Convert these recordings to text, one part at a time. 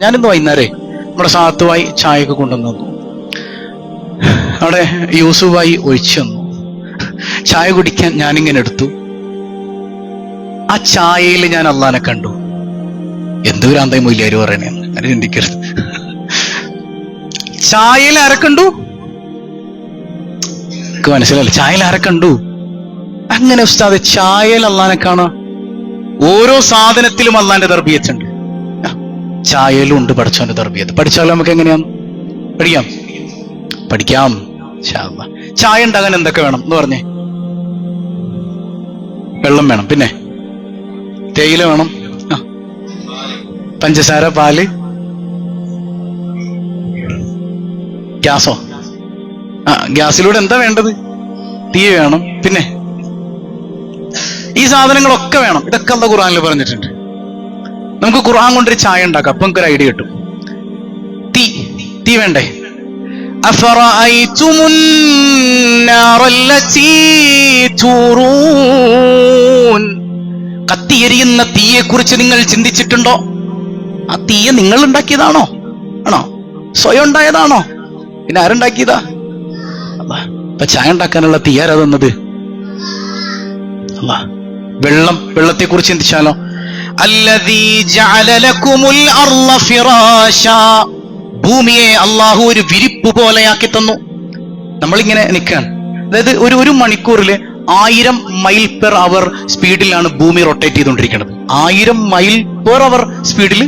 ഞാനിന്ന് വൈകുന്നേരേ നമ്മുടെ സാത്തുവായി ചായയൊക്കെ കൊണ്ടുവന്നു. തന്നു അവിടെ യൂസുഫായി ഒഴിച്ചു തന്നു. ചായ കുടിക്കാൻ ഞാനിങ്ങനെ എടുത്തു. ആ ചായയിൽ ഞാൻ അള്ളാനെ കണ്ടു. എന്ത് ഭ്രാന്തായി മൊയിലാര് പറയണേന്ന് ഞാൻ ചിന്തിക്കരുത്. ചായയിൽ ആരെ കണ്ടു? എനിക്ക് മനസ്സിലായില്ല. ചായയിൽ ആരെ കണ്ടു? അങ്ങനെ ഉസ്താദ് ചായയിൽ അള്ളാനെ കാണാം. ഓരോ സാധനത്തിലും അള്ളാന്റെ തർബീയത്തുണ്ട് ചായയിലും ഉണ്ട് പഠിച്ചോന്റെ തർബിയത്ത്. പഠിച്ചാലും നമുക്ക് എങ്ങനെയാണ് പഠിക്കാം. പഠിക്കാം. ചായ ഉണ്ടാകാൻ എന്തൊക്കെ വേണം? എന്ന് പറഞ്ഞേ. വെള്ളം വേണം. പിന്നെ? തേയില വേണം. പഞ്ചസാര പാൽ. ഗ്യാസോ? ആ ഗ്യാസിലൂടെ എന്താ വേണ്ടത്? തീ വേണം. പിന്നെ? ഈ സാധനങ്ങളൊക്കെ വേണം. ഇതൊക്കെ അല്ല ഖുറാനിൽ പറഞ്ഞിട്ടുണ്ട്. നമുക്ക് ഖുർആൻ കൊണ്ടൊരു ചായ ഉണ്ടാക്കാം അപ്പൊ നമുക്ക് ഒരു ഐഡിയ കിട്ടും തീ തീ വേണ്ടേ أفرأيتم النار التي تورون കത്തിയെരിയുന്ന തീയെ കുറിച്ച് നിങ്ങൾ ചിന്തിച്ചിട്ടുണ്ടോ ആ തീയെ നിങ്ങൾ ഉണ്ടാക്കിയതാണോ ആണോ സ്വയം ഉണ്ടായതാണോ പിന്നെ ആരുണ്ടാക്കിയതാ അല്ലാ ഇപ്പൊ ചായ ഉണ്ടാക്കാനുള്ള തീ ആരാ തന്നത് അല്ലാ വെള്ളം വെള്ളത്തെ കുറിച്ച് ചിന്തിച്ചാലോ ഭൂമിയെ അള്ളാഹു ഒരു വിരിപ്പ് പോലെയാക്കി തന്നു. നമ്മളിങ്ങനെ നിൽക്കാൻ അതായത് ഒരു ഒരു മണിക്കൂറിൽ ആയിരം മൈൽ പെർ അവർ സ്പീഡിലാണ് ഭൂമി റൊട്ടേറ്റ് ചെയ്തുകൊണ്ടിരിക്കുന്നത് ആയിരം മൈൽ പെർ അവർ സ്പീഡിൽ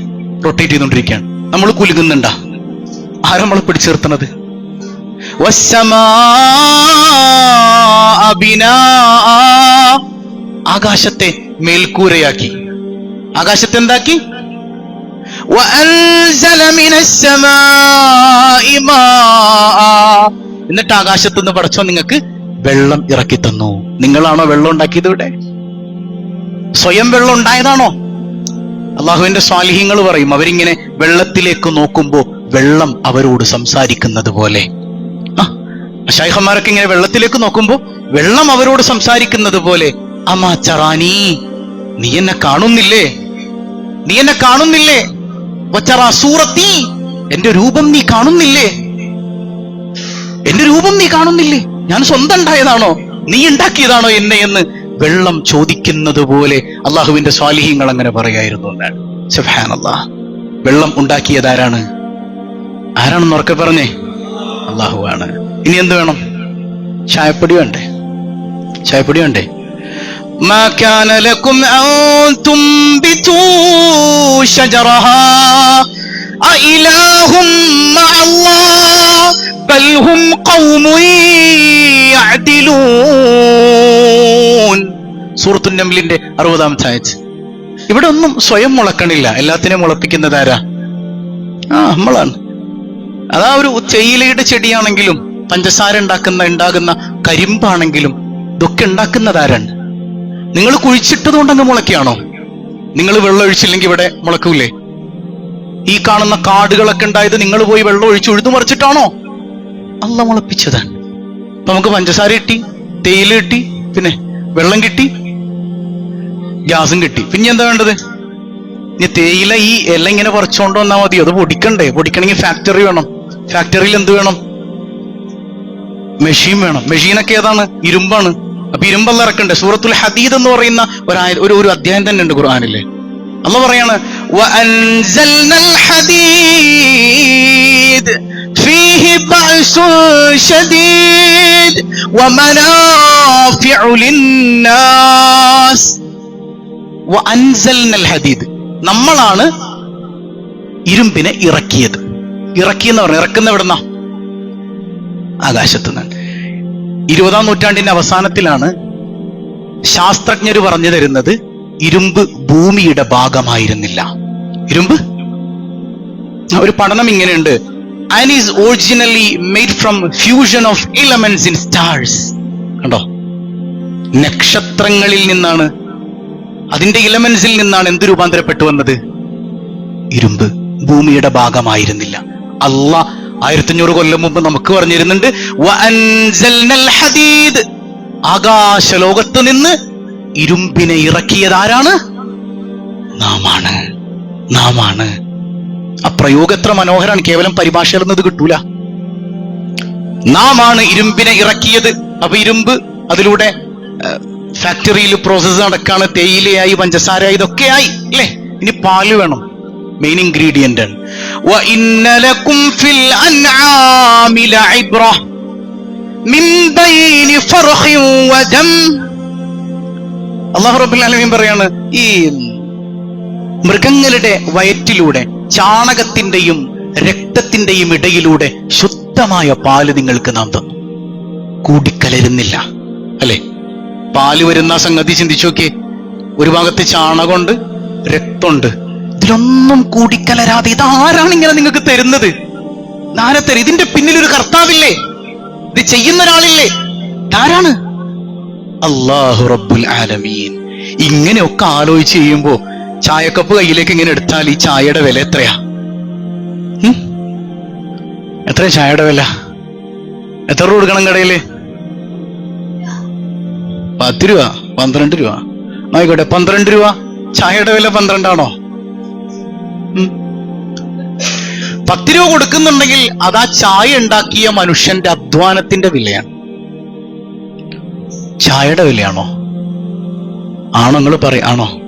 റൊട്ടേറ്റ് ചെയ്തുകൊണ്ടിരിക്കുകയാണ് നമ്മൾ കുലുങ്ങുന്നുണ്ടാ? ആരാ നമ്മൾ പിടിച്ചു നിർത്തണത് വസ്സമാഅ ആകാശത്തെ മേൽക്കൂരയാക്കി. ആകാശത്തെ എന്താക്കി എന്നിട്ട് ആകാശത്ത് നിന്ന് പടച്ചോ നിങ്ങൾക്ക് വെള്ളം ഇറക്കി തന്നു. നിങ്ങളാണോ വെള്ളം ഉണ്ടാക്കിയത് ഇവിടെ? സ്വയം വെള്ളം ഉണ്ടായതാണോ? അള്ളാഹുവിന്റെ സ്വാലിഹ്യങ്ങൾ പറയും അവരിങ്ങനെ വെള്ളത്തിലേക്ക് നോക്കുമ്പോൾ വെള്ളം അവരോട് സംസാരിക്കുന്നത് പോലെ. ആ ഷൈഹന്മാരൊക്കെ ഇങ്ങനെ വെള്ളത്തിലേക്ക് നോക്കുമ്പോൾ വെള്ളം അവരോട് സംസാരിക്കുന്നത് പോലെ. അമാ ചറാനി നീ എന്നെ കാണുന്നില്ലേ? നീ എന്നെ കാണുന്നില്ലേ? സൂറത്തി. എന്റെ രൂപം നീ കാണുന്നില്ലേ? എന്റെ രൂപം നീ കാണുന്നില്ലേ? ഞാൻ സ്വന്തം ഉണ്ടായതാണോ? നീ ഉണ്ടാക്കിയതാണോ എന്നെ എന്ന് വെള്ളം ചോദിക്കുന്നത് പോലെ അള്ളാഹുവിന്റെ സ്വാലിഹ്യങ്ങൾ അങ്ങനെ പറയായിരുന്നു. എന്നാണ് വെള്ളം ഉണ്ടാക്കിയത് ആരാണ്? ആരാണെന്ന് ഉറക്കെ പറഞ്ഞേ? അള്ളാഹു ആണ് ഇനി എന്ത് വേണം? ചായപ്പൊടി വേണ്ടേ? ചായപ്പൊടി വേണ്ടേ? ما كان لكم أن تنبتوا شجرها أإله مع الله بل هم قوم يعدلون സൂറത്തു നംലിന്റെ അറുപതാമത്തെ ആയത്ത് ഇവിടെ ഒന്നും സ്വയം മുളക്കണില്ല എല്ലാത്തിനെയും മുളപ്പിക്കുന്നത് ആരാ ആ നമ്മളാണ് അതാ ഒരു തേയിലയുടെ ചെടിയാണെങ്കിലും പഞ്ചസാര ഉണ്ടാക്കുന്ന ഉണ്ടാകുന്ന കരിമ്പാണെങ്കിലും ഇതൊക്കെ ഉണ്ടാക്കുന്നത് ആരാണ് നിങ്ങൾ കുഴിച്ചിട്ടത് കൊണ്ടങ്ങ് മുളയ്ക്കുകയാണോ? നിങ്ങൾ വെള്ളം ഒഴിച്ചില്ലെങ്കിൽ ഇവിടെ മുളക്കൂലേ ഈ കാണുന്ന കാടുകളൊക്കെ ഉണ്ടായത് നിങ്ങൾ പോയി വെള്ളം ഒഴിച്ച് ഉഴുതു മറിച്ചിട്ടാണോ? അല്ല മുളപ്പിച്ചതാണ് അപ്പൊ നമുക്ക് പഞ്ചസാര കിട്ടി തേയില കിട്ടി പിന്നെ വെള്ളം കിട്ടി ഗ്യാസും കിട്ടി. പിന്നെ എന്താ വേണ്ടത്? ഇനി തേയില ഈ ഇല ഇങ്ങനെ പറിച്ചുകൊണ്ട് വന്നാൽ മതി. അത് പൊടിക്കണ്ടേ? പൊടിക്കണമെങ്കിൽ ഫാക്ടറി വേണം. ഫാക്ടറിയിൽ എന്ത് വേണം? മെഷീൻ വേണം. മെഷീനൊക്കെ ഏതാണ്? ഇരുമ്പാണ്. അപ്പൊ ഇരുമ്പല്ല ഇറക്കണ്ടേ സൂറത്തുൽ ഹദീദ് എന്ന് പറയുന്ന ഒരു ആയ- ഒരു ഒരു അധ്യായം തന്നെ ഉണ്ട് ഖുർആനിലെ അല്ല പറയാണ് وأنزلنا الحديد فيه بأس شديد ومنافع للناس وأنزلنا الحديد നമ്മളാണ് ഇരുമ്പിനെ ഇറക്കിയത് ഇറക്കിയെന്ന് പറഞ്ഞു ഇറക്കുന്ന എവിടുന്ന ആകാശത്ത് നിന്ന് ഇരുപതാം നൂറ്റാണ്ടിന്റെ അവസാനത്തിലാണ് ശാസ്ത്രജ്ഞർ പറഞ്ഞു തരുന്നത് ഇരുമ്പ് ഭൂമിയുടെ ഭാഗമായിരുന്നില്ല. ഇരുമ്പ്? ഒരു പഠനം ഇങ്ങനെയുണ്ട്. And originally made from fusion of elements in stars. കണ്ടോ? നക്ഷത്രങ്ങളിൽ നിന്നാണ് അതിന്റെ ഇലമെന്റ്സിൽ നിന്നാണ് എന്ത് രൂപാന്തരപ്പെട്ടു വന്നത്? ഇരുമ്പ് ഭൂമിയുടെ ഭാഗമായിരുന്നില്ല. അല്ല ആയിരത്തഞ്ഞൂറ് കൊല്ലം മുമ്പ് നമുക്ക് പറഞ്ഞിരുന്നുണ്ട്. ആകാശ ലോകത്ത് നിന്ന് ഇരുമ്പിനെ ഇറക്കിയതാരാണ് നാമാണ്. നാമാണ്. ആ പ്രയോഗം എത്ര മനോഹരാണ്. കേവലം പരിഭാഷ എന്നത് കിട്ടൂല. നാമാണ് ഇരുമ്പിനെ ഇറക്കിയത്. അപ്പൊ ഇരുമ്പ് അതിലൂടെ ഫാക്ടറിയിൽ പ്രോസസ്സ് നടക്കാണ്. തേയിലയായി പഞ്ചസാരയായി ഇതൊക്കെയായി അല്ലേ? ഇനി പാൽ വേണം. മെയിൻ ഇൻഗ്രീഡിയന്റ് ആണ്. പറയാണ് ഈ മൃഗങ്ങളുടെ വയറ്റിലൂടെ ചാണകത്തിന്റെയും രക്തത്തിന്റെയും ഇടയിലൂടെ ശുദ്ധമായ പാൽ നിങ്ങൾക്ക് നാം തന്നു. കൂടിക്കലരുന്നില്ല അല്ലെ? പാൽ വരുന്ന സംഗതി ചിന്തിച്ചു നോക്കിയേ. ഒരു ഭാഗത്ത് ചാണകമുണ്ട് രക്തമുണ്ട്. ഇതിലൊന്നും കൂടിക്കലരാതെ ഇതാരാണ് ഇങ്ങനെ നിങ്ങൾക്ക് തരുന്നത്? തരും? ഇതിന്റെ പിന്നിൽ ഒരു കർത്താവില്ലേ? ഇത് ചെയ്യുന്ന ഒരാളില്ലേ? ആരാണ് അള്ളാഹു റബ്ബുൽ ആലമീൻ. ഇങ്ങനെയൊക്കെ ആലോചിച്ച് ചെയ്യുമ്പോ ചായക്കപ്പ് കയ്യിലേക്ക് ഇങ്ങനെ എടുത്താൽ ഈ ചായയുടെ വില എത്രയാ? എത്ര എത്രയാ ചായയുടെ വില? എത്ര രൂപ കൊടുക്കണം കടയിൽ പത്ത് രൂപ പന്ത്രണ്ട് രൂപ. ആയിക്കോട്ടെ പന്ത്രണ്ട് രൂപ. ചായയുടെ വില പന്ത്രണ്ടാണോ? പത്ത് രൂപ കൊടുക്കുന്നുണ്ടെങ്കിൽ അത് ആ ചായ ഉണ്ടാക്കിയ മനുഷ്യന്റെ അധ്വാനത്തിന്റെ വിലയാണ്. ചായയുടെ വിലയാണോ? ആണോ നിങ്ങൾ പറയാണോ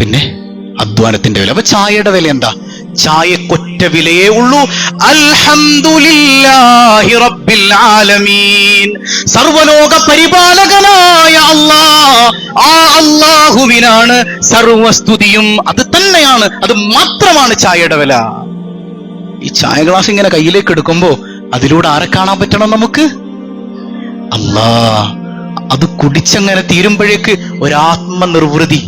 പിന്നെ അധ്വാനത്തിന്റെ വില. അപ്പൊ ചായയുടെ വില എന്താ? ചായ കൊറ്റ വിലയേ ഉള്ളൂ. അൽഹംദുലില്ലാഹി റബ്ബിൽ ആലമീൻ. സർവലോക പരിപാലകനായ അല്ലാ ആ അല്ലാഹുവിനാണ് സർവസ്തുതിയും അത് തന്നെയാണ്. അത് മാത്രമാണ് ചായയുടെ വില. ഈ ചായ ഗ്ലാസ് ഇങ്ങനെ കയ്യിലേക്ക് എടുക്കുമ്പോ അതിലൂടെ ആരെ കാണാൻ പറ്റണം നമുക്ക്? അല്ലാ അത് കുടിച്ചങ്ങനെ തീരുമ്പോഴേക്ക് ഒരാത്മനിർവൃതി.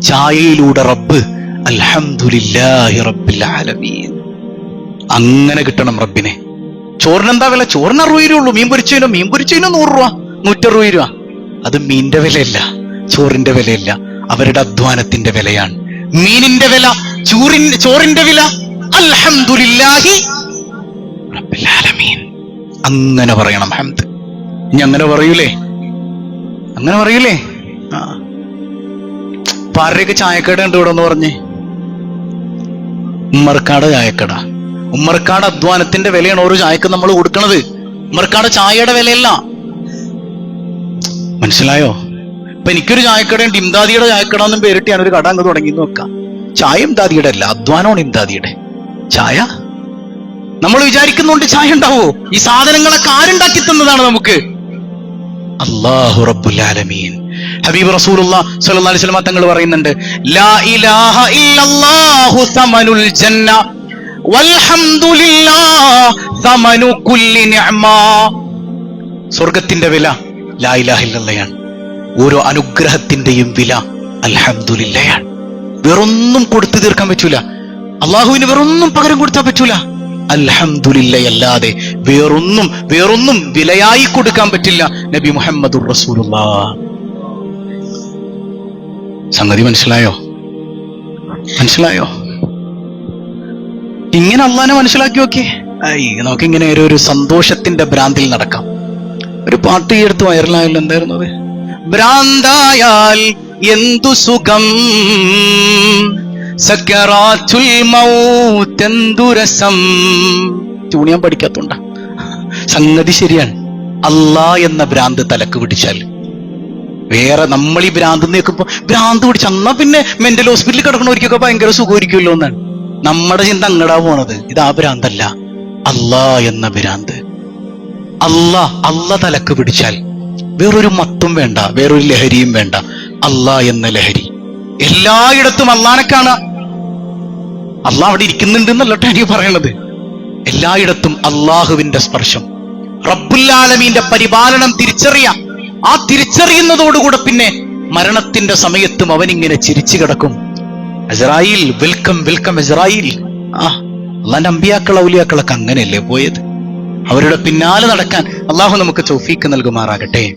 ചായയിലൂടെ റബ്ബ്. അൽഹംദുലില്ലാഹി റബ്ബിൽ ആലമീൻ. അങ്ങനെ കിട്ടണം റബ്ബിനെ. ചോറിന് എന്താ വില? ചോറിന് അറുപത് രൂപ ഉള്ളൂ. മീൻ പൊരിച്ചതിനോ? മീൻ പൊരിച്ചതിനോ നൂറ് രൂപ. നൂറ്ററുപത് രൂപ. അത് മീനിന്റെ വിലയല്ല. ചോറിന്റെ വിലയല്ല. അവരുടെ അധ്വാനത്തിന്റെ വിലയാണ്. മീനിന്റെ വില ചൂറിന്റെ ചോറിന്റെ വില. അൽഹംദുലില്ലാഹി അങ്ങനെ പറയണം ഹംദ്. ഇനി അങ്ങനെ പറയൂലേ? അങ്ങനെ പറയൂലേ? ആ. ഇപ്പൊ ചായക്കട ഉണ്ട് ഇവിടെ എന്ന് പറഞ്ഞേ. ഉമ്മർക്കാട് ചായക്കട. ഉമ്മർക്കാട് അധ്വാനത്തിന്റെ വിലയാണ് ഓരോ ചായക്ക് നമ്മൾ കൊടുക്കണത്. ഉമ്മർക്കാട് ചായയുടെ വിലയല്ല. മനസ്സിലായോ? ഇപ്പൊ എനിക്കൊരു ചായക്കടയുണ്ട് ഇംദാദിയുടെ ചായക്കട എന്നും പേരിട്ട് ഞാനൊരു കട അങ്ങ് തുടങ്ങി നോക്കാം ചായ ഇംദാദിയുടെ അല്ല അധ്വാനമാണ് ഇംദാദിയുടെ. ചായ? നമ്മൾ വിചാരിക്കുന്നുണ്ട് ചായ ഉണ്ടാവോ? ഈ സാധനങ്ങളൊക്കെ ആരുണ്ടാക്കി തന്നതാണ് നമുക്ക്? അല്ലാഹു റബ്ബുൽ ആലമീൻ. ഹബീബ് റസൂലുള്ള സല്ലല്ലാഹു അലൈഹി വസല്ലം തങ്ങൾ പറയുന്നുണ്ട് ലാ ഇലാഹ ഇല്ലല്ലാഹു സമനുൽ ജന്ന വൽഹംദുലില്ലാഹ് സമനു കുല്ലി നിഅമ. സ്വർഗത്തിന്റെ വില ലാ ഇലാഹ ഇല്ലല്ലയാണ്. ഓരോ അനുഗ്രഹത്തിന്റെയും വില അൽഹംദുലില്ലയാണ്. വേറൊന്നും കൊടുത്തു തീർക്കാൻ പറ്റൂല. അള്ളാഹുവിന് വേറൊന്നും പകരം കൊടുത്താൽ പറ്റൂല. അൽഹംദുലില്ലയല്ലാതെ വേറൊന്നും വേറൊന്നും വിലയായി കൊടുക്കാൻ പറ്റില്ല നബി മുഹമ്മദ് സംഗതി മനസ്സിലായോ? മനസ്സിലായോ? ഇങ്ങനെ അള്ളാനെ മനസ്സിലാക്കി നോക്കി. നമുക്ക് ഇങ്ങനെ ഒരു ഒരു സന്തോഷത്തിന്റെ ഭ്രാന്തിൽ നടക്കാം. ഒരു പാട്ട് ഈ അടുത്ത് വൈറലായല്ലോ എന്തായിരുന്നു അത്? ഭ്രാന്തായാൽ എന്തു സുഖം? സക്കറാത്തുൽ മൗത്ത് ഞാൻ പഠിക്കാത്തോണ്ട. സംഗതി ശരിയാണ്. അല്ലാ എന്ന ഭ്രാന്ത് തലക്ക് പിടിച്ചാൽ. വേറെ നമ്മൾ ഈ ഭ്രാന്ത് നിൽക്കുമ്പോൾ ഭ്രാന്ത് പിടിച്ച എന്നാ പിന്നെ മെന്റൽ ഹോസ്പിറ്റലിൽ കിടക്കണവർക്കൊക്കെ ഭയങ്കര സുഖമായിരിക്കുമല്ലോ എന്നാണ്. നമ്മുടെ ചിന്ത അങ്ങടാ പോണത്. ഇത് ആ ഭ്രാന്തല്ല. അല്ലാ എന്ന ഭ്രാന്ത്. അല്ലാ അല്ല തലക്ക് പിടിച്ചാൽ. വേറൊരു മത്തും വേണ്ട. വേറൊരു ലഹരിയും വേണ്ട. അല്ലാ എന്ന ലഹരി. എല്ലായിടത്തും അള്ളാനെ കാണാ അള്ളാ അവിടെ ഇരിക്കുന്നുണ്ട് എന്നല്ലോട്ടെ എനിക്ക് പറയണത്. എല്ലായിടത്തും അള്ളാഹുവിന്റെ സ്പർശം. റബ്ബുല്ലാലമീന്റെ പരിപാലനം തിരിച്ചറിയാം. ആ തിരിച്ചറിയുന്നതോടുകൂടെ പിന്നെ മരണത്തിന്റെ സമയത്തും അവൻ ഇങ്ങനെ ചിരിച്ചു കിടക്കും. അസറായിൽ വെൽക്കം വെൽക്കം അസറായിൽ ആ അള്ളാന്റെ അമ്പിയാക്കൾ ഔലിയാക്കളൊക്കെ അങ്ങനെയല്ലേ പോയത്? അവരുടെ പിന്നാലെ നടക്കാൻ അള്ളാഹു നമുക്ക് ചൗഫീക്ക് നൽകുമാറാകട്ടെ.